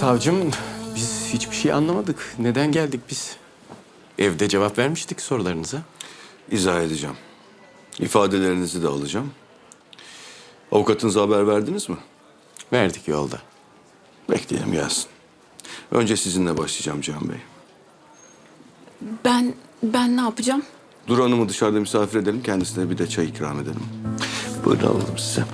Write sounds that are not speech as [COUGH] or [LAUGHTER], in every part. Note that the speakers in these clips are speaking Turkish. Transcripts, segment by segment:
Savcım biz hiçbir şey anlamadık. Neden geldik biz? Evde cevap vermiştik sorularınıza. İzah edeceğim. İfadelerinizi de alacağım. Avukatınıza haber verdiniz mi? Verdik yolda. Bekleyelim gelsin. Önce sizinle başlayacağım Cihan Bey. Ben ben ne yapacağım? Duru Hanım'ı dışarıda misafir edelim. Kendisine bir de çay ikram edelim. Buyurun alalım size.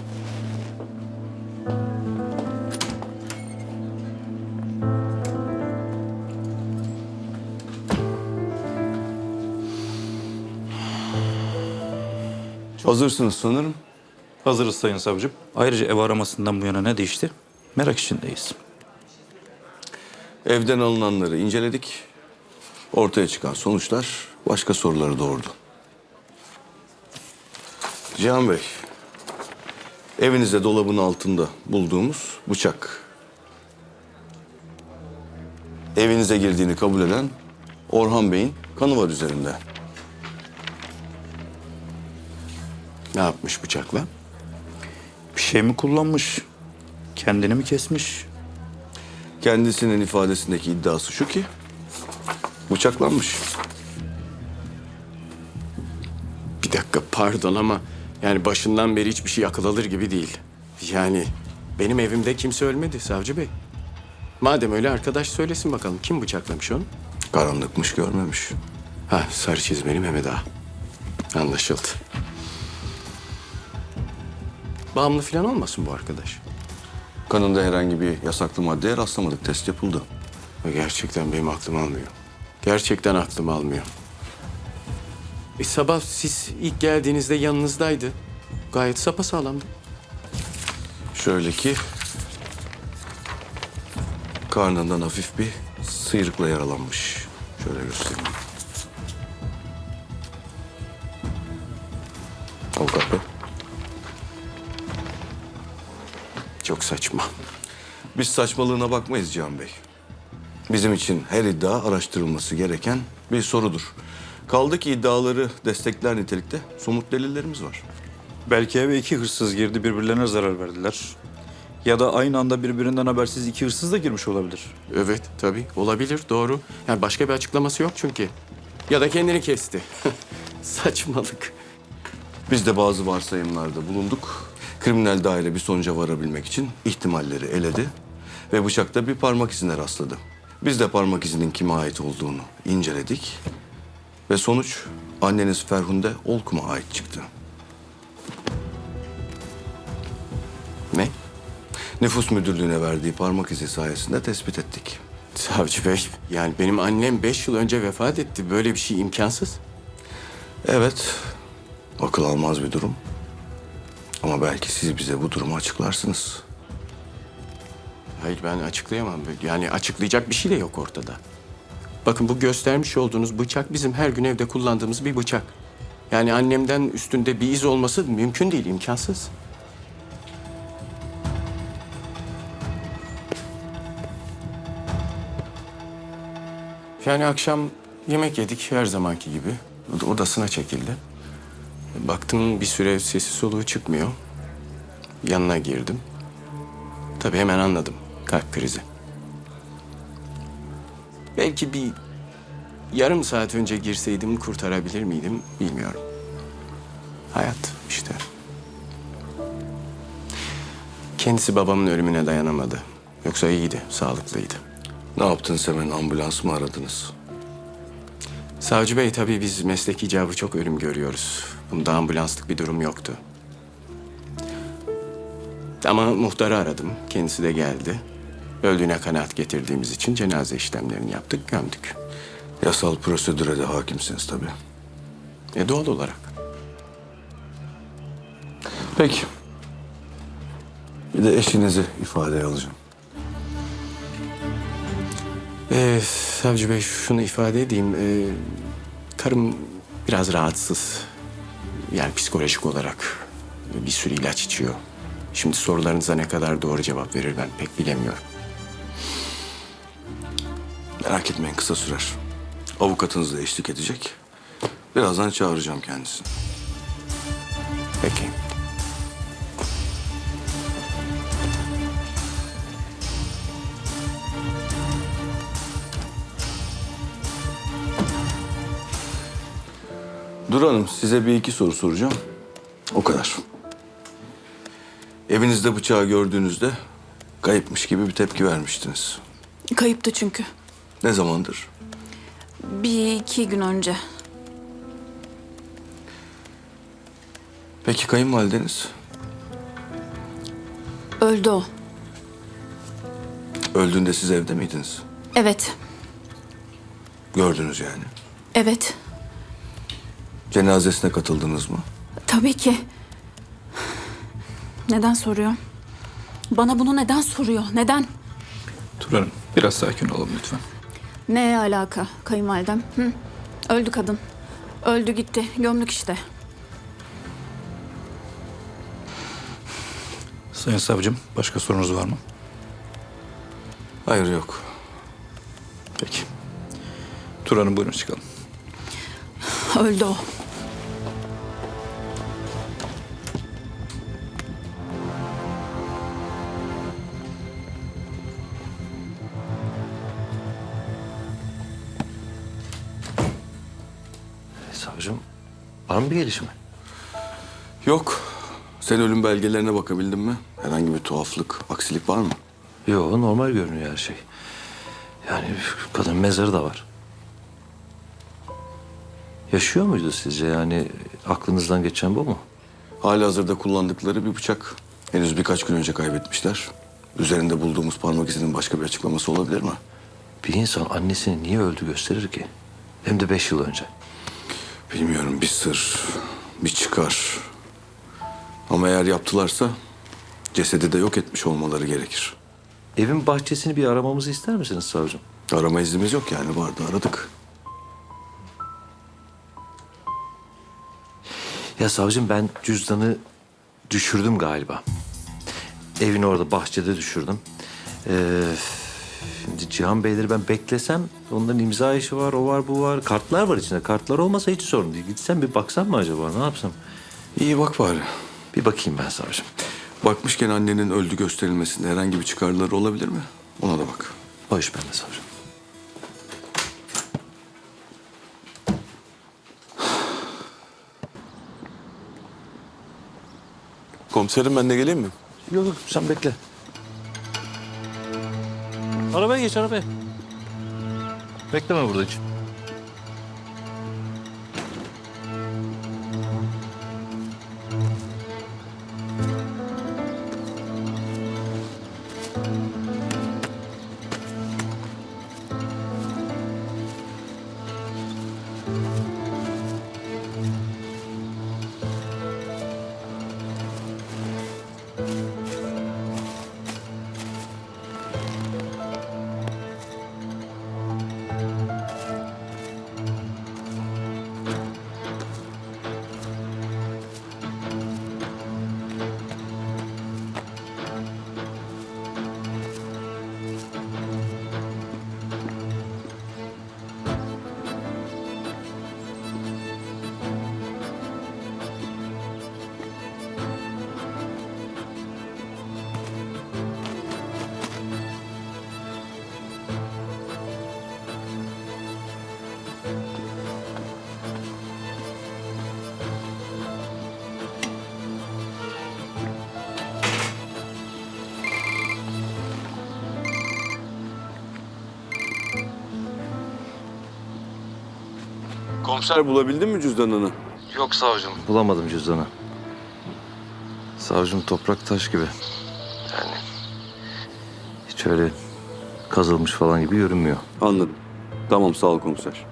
Hazırsınız sanırım. Hazırız Sayın Savcım. Ayrıca ev aramasından bu yana ne değişti? Merak içindeyiz. Evden alınanları inceledik. Ortaya çıkan sonuçlar başka soruları doğurdu. Cihan Bey, evinizde dolabın altında bulduğumuz bıçak. Evinize girdiğini kabul eden Orhan Bey'in kanı var üzerinde. Ne yapmış bıçakla? Bir şey mi kullanmış? Kendini mi kesmiş? Kendisinin ifadesindeki iddiası şu ki bıçaklanmış. Bir dakika pardon ama yani başından beri hiçbir şey akıl alır gibi değil. Yani benim evimde kimse ölmedi savcı bey. Madem öyle arkadaş söylesin bakalım kim bıçaklamış onu? Karanlıkmış görmemiş. Ha sarı çizmeli Mehmet Ağa. Anlaşıldı. Bağımlı falan olmasın bu arkadaş? Kanında herhangi bir yasaklı maddeye rastlamadık. Test yapıldı. Gerçekten benim aklım almıyor. Gerçekten aklım almıyor. E sabah siz ilk geldiğinizde yanınızdaydı. Gayet sapasağlamdı. Şöyle ki karnından hafif bir sıyrıkla yaralanmış. Şöyle göstereyim. Avukat bey. Çok saçma. Biz saçmalığına bakmayız Cihan Bey. Bizim için her iddia araştırılması gereken bir sorudur. Kaldı ki iddiaları destekler nitelikte somut delillerimiz var. Belki eve iki hırsız girdi birbirlerine zarar verdiler. Ya da aynı anda birbirinden habersiz iki hırsız da girmiş olabilir. Evet tabii olabilir doğru. Yani başka bir açıklaması yok çünkü. Ya da kendini kesti. [LAUGHS] Saçmalık. Biz de bazı varsayımlarda bulunduk. Kriminal daire bir sonuca varabilmek için ihtimalleri eledi ve bıçakta bir parmak izine rastladı. Biz de parmak izinin kime ait olduğunu inceledik ve sonuç anneniz Ferhunde Olkum'a ait çıktı. Ne? Nüfus müdürlüğüne verdiği parmak izi sayesinde tespit ettik. Savcı Bey yani benim annem beş yıl önce vefat etti. Böyle bir şey imkansız. Evet, akıl almaz bir durum. Ama belki siz bize bu durumu açıklarsınız. Hayır ben açıklayamam. Yani açıklayacak bir şey de yok ortada. Bakın bu göstermiş olduğunuz bıçak bizim her gün evde kullandığımız bir bıçak. Yani annemden üstünde bir iz olması mümkün değil, imkansız. Yani akşam yemek yedik her zamanki gibi. Odasına çekildi. Baktım bir süre sesi soluğu çıkmıyor. Yanına girdim. Tabii hemen anladım. Kalp krizi. Belki bir yarım saat önce girseydim kurtarabilir miydim bilmiyorum. Hayat işte. Kendisi babamın ölümüne dayanamadı. Yoksa iyiydi, sağlıklıydı. Ne yaptınız hemen ambulans mı aradınız? Savcı Bey tabii biz meslek icabı çok ölüm görüyoruz. Bunda ambulanslık bir durum yoktu. Ama muhtarı aradım. Kendisi de geldi. Öldüğüne kanaat getirdiğimiz için cenaze işlemlerini yaptık, gömdük. Yasal prosedüre de hakimsiniz tabii. E doğal olarak. Peki. Bir de eşinizi ifadeye alacağım. Ee, Savcı Bey şunu ifade edeyim. Ee, karım biraz rahatsız. Yani psikolojik olarak bir sürü ilaç içiyor. Şimdi sorularınıza ne kadar doğru cevap verir ben pek bilemiyorum. Merak etmeyin kısa sürer. Avukatınız da eşlik edecek. Birazdan çağıracağım kendisini. Peki. Dur Hanım size bir iki soru soracağım. O kadar. Evinizde bıçağı gördüğünüzde kayıpmış gibi bir tepki vermiştiniz. Kayıptı çünkü. Ne zamandır? Bir iki gün önce. Peki kayınvalideniz? Öldü o. Öldüğünde siz evde miydiniz? Evet. Gördünüz yani. Evet. Cenazesine katıldınız mı? Tabii ki. Neden soruyor? Bana bunu neden soruyor? Neden? Tur Hanım biraz sakin olalım lütfen. Ne alaka kayınvalidem? Hı? Öldü kadın. Öldü gitti. Gömdük işte. Sayın savcım başka sorunuz var mı? Hayır yok. Peki. Tur Hanım buyurun çıkalım. Öldü o. Savcım var mı bir gelişme? Yok. Sen ölüm belgelerine bakabildin mi? Herhangi bir tuhaflık, aksilik var mı? Yok normal görünüyor her şey. Yani kadın mezarı da var. Yaşıyor muydu sizce yani aklınızdan geçen bu mu? Hali hazırda kullandıkları bir bıçak. Henüz birkaç gün önce kaybetmişler. Üzerinde bulduğumuz parmak izinin başka bir açıklaması olabilir mi? Bir insan annesini niye öldü gösterir ki? Hem de beş yıl önce. Bilmiyorum bir sır, bir çıkar. Ama eğer yaptılarsa cesedi de yok etmiş olmaları gerekir. Evin bahçesini bir aramamızı ister misiniz savcım? Arama iznimiz yok yani vardı aradık. Ya savcım ben cüzdanı düşürdüm galiba. Evin orada bahçede düşürdüm. Ee, şimdi Cihan Beyleri ben beklesem onların imza işi var, o var, bu var. Kartlar var içinde. Kartlar olmasa hiç sorun değil. Gitsem bir baksam mı acaba? Ne yapsam? İyi bak bari. Bir bakayım ben savcım. Bakmışken annenin öldü gösterilmesinde herhangi bir çıkarları olabilir mi? Ona da bak. O iş bende savcım. Komiserim ben de geleyim mi? Yok yok sen bekle. Arabaya geç arabaya. Bekleme burada hiç. Komiser bulabildin mi cüzdanını? Yok savcım. Bulamadım cüzdanı. Savcım toprak taş gibi. Yani hiç öyle kazılmış falan gibi görünmüyor. Anladım. Tamam sağ ol komiser.